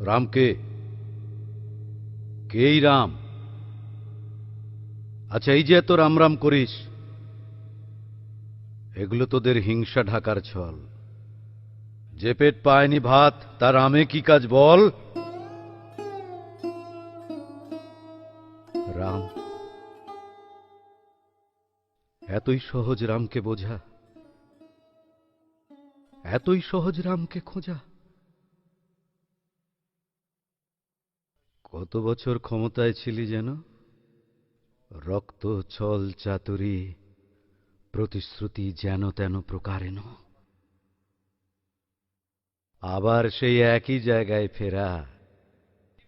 রামকে কেই রাম? আচ্ছা এই যে এত রাম রাম করিস, এগুলো তোদের হিংসা ঢাকার ছল। যে পেট পায়নি ভাত, তার আমে কি কাজ বল? রাম। এতই সহজ রামকে বোঝা, এতই সহজ রামকে খোঁজা। কত বছর ক্ষমতায় ছিলি যেন? রক্ত, ছল, চাতুরি, প্রতিশ্রুতি যেন তেন প্রকারেন আবার সেই একই জায়গায় ফেরা।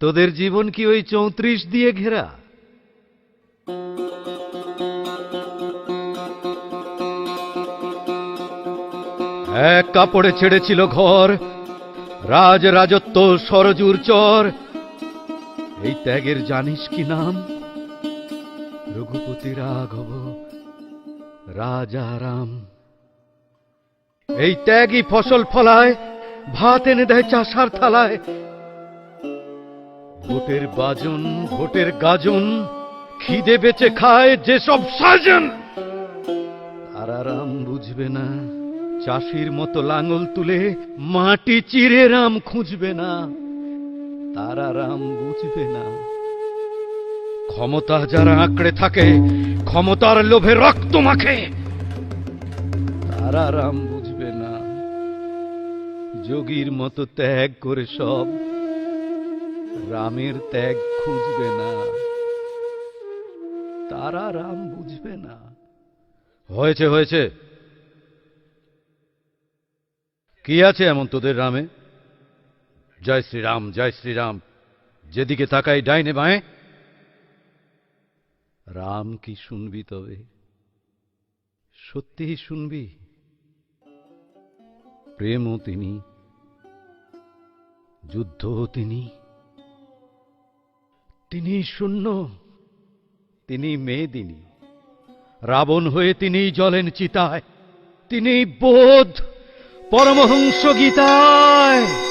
তোদের জীবন কি ওই চৌত্রিশ দিয়ে ঘেরা? এক কাপড়ে ছেড়েছিল ঘর, রাজ রাজত্ব, সরজুর চর এই ত্যাগের জানিস কি নাম? রঘুপতি রাঘব, রাজা রাম। এই ত্যাগই ফসল ফলায়, ভাত এনে দেয় চাষার থালায়। ভোটের বাজন ভোটের গাজন, খিদে বেচে খায় যেসব সাজন। তারা রাম বুঝবে না, চাষির মতো লাঙল তুলে মাটি চিরে রাম খুঁজবে না। তারা রাম বুঝবে না। ক্ষমতা যারা আঁকড়ে থাকে, ক্ষমতার লোভে রক্ত মাখে। তারা রাম বুঝবে না। যোগীর মতো ত্যাগ করে সব, রামের ত্যাগ খুঁজবে না। তারা রাম বুঝবে না। হয়েছে হয়েছে। কি আছে এমন তোদের রামে? জয় শ্রীরাম জয় শ্রীরাম। যেদিকে তাকাই ডাইনে বাঁয়ে, রাম কি শুনবি তবে? সত্যিই শুনবি? প্রেমও তিনি যুদ্ধও তিনি তিনি শূন্য, তিনি মেদিনী। রাবণ হয়ে তিনি জ্বলেন চিতায়, তিনি বোধ পরমহংস গীতায়।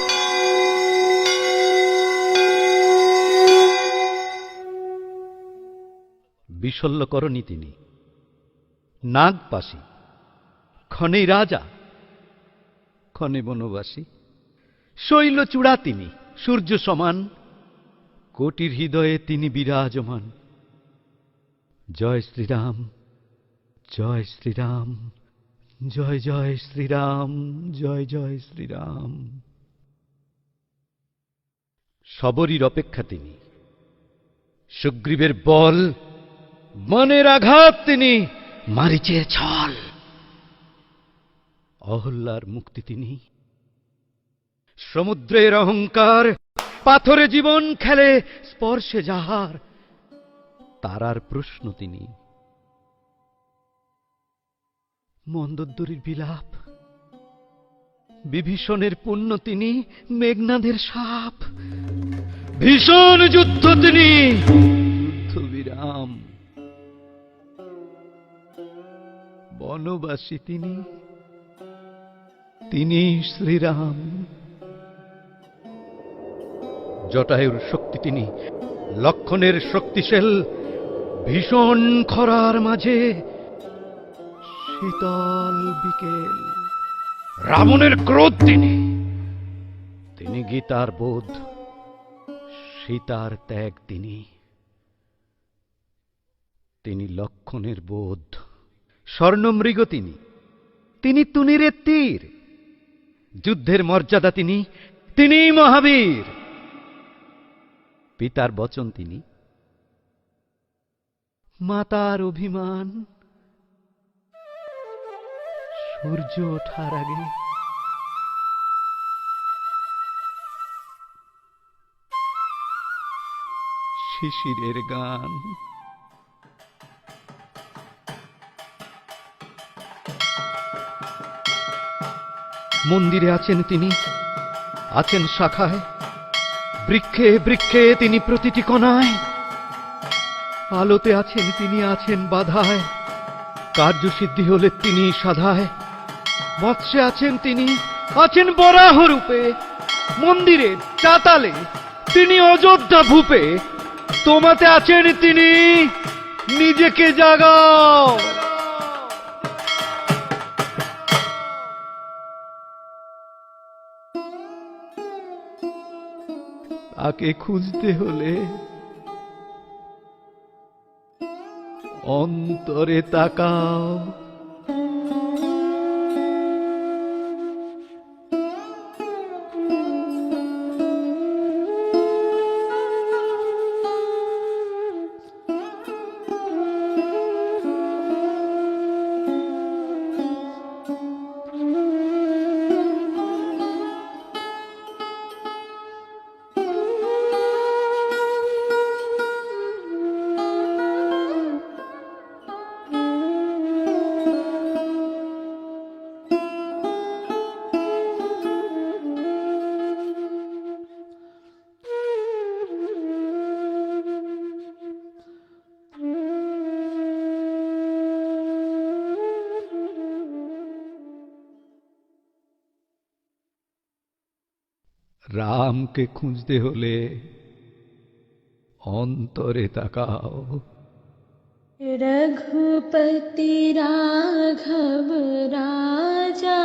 বিশল্যকরণী তিনি নাগপাশী ক্ষণে রাজা ক্ষণে বনবাসী। শৈল চূড়া তিনি, সূর্য সমান, কোটির হৃদয়ে তিনি বিরাজমান। জয় শ্রীরাম জয় শ্রীরাম, জয় জয় শ্রীরাম, জয় জয় শ্রীরাম। সবরীর অপেক্ষা তিনি। সুগ্রীবের বল মনের আঘাত তিনি মারিচের ছল। অহল্যার মুক্তি তিনি। সমুদ্রের অহংকার, পাথরে জীবন খেলে স্পর্শে যাহার, তারার প্রশ্ন তিনি। মন্দদ্দরীর বিলাপ, বিভীষণের পুণ্য তিনি, মেঘনাদের সাপ। ভীষণ যুদ্ধ তিনি। যুদ্ধ বিরাম। বনবাসী তিনি। তিনি শ্রীরাম। জটায়ুর শক্তি তিনি। লক্ষণের শক্তিশাল, ভীষণ খরার মাঝে শীতল বিকেল। রাবণের ক্রোধ তিনি। তিনি গীতার বোধ, সীতার ত্যাগ তিনি। তিনি লক্ষণের বোধ। স্বর্ণমৃগ তিনি। তিনি তুনিরের তীর। যুদ্ধের মর্যাদা তিনি তিনি মহাবীর। পিতার বচন তিনি, মাতার অভিমান, সূর্য ওঠার আগে শিশিরের গান মন্দিরে আছেন তিনি। আছেন শাখায়। বৃক্ষে বৃক্ষে তিনি প্রতিটি কণায়। আলোতে আছেন তিনি, আছেন বাধায়। কার্যসিদ্ধি হলে তিনি সাধায়। মৎস্যে আছেন তিনি, আছেন বরাহ রূপে। মন্দিরে, চাতালে, তিনি অযোধ্যা ভূপে। তোমাতে আছেন তিনি, নিজেকে জাগাও। তাকে খুঁজতে হলে অন্তরে তাকাও। রামকে খুঁজতে হলে অন্তরে তাকাও। রঘুপতি রাঘব রাজা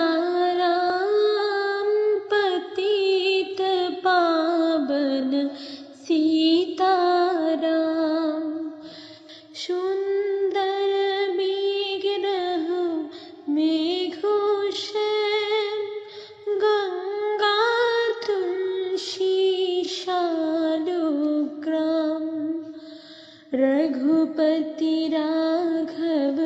রাম পতিত পাবন সি रघुपति राघव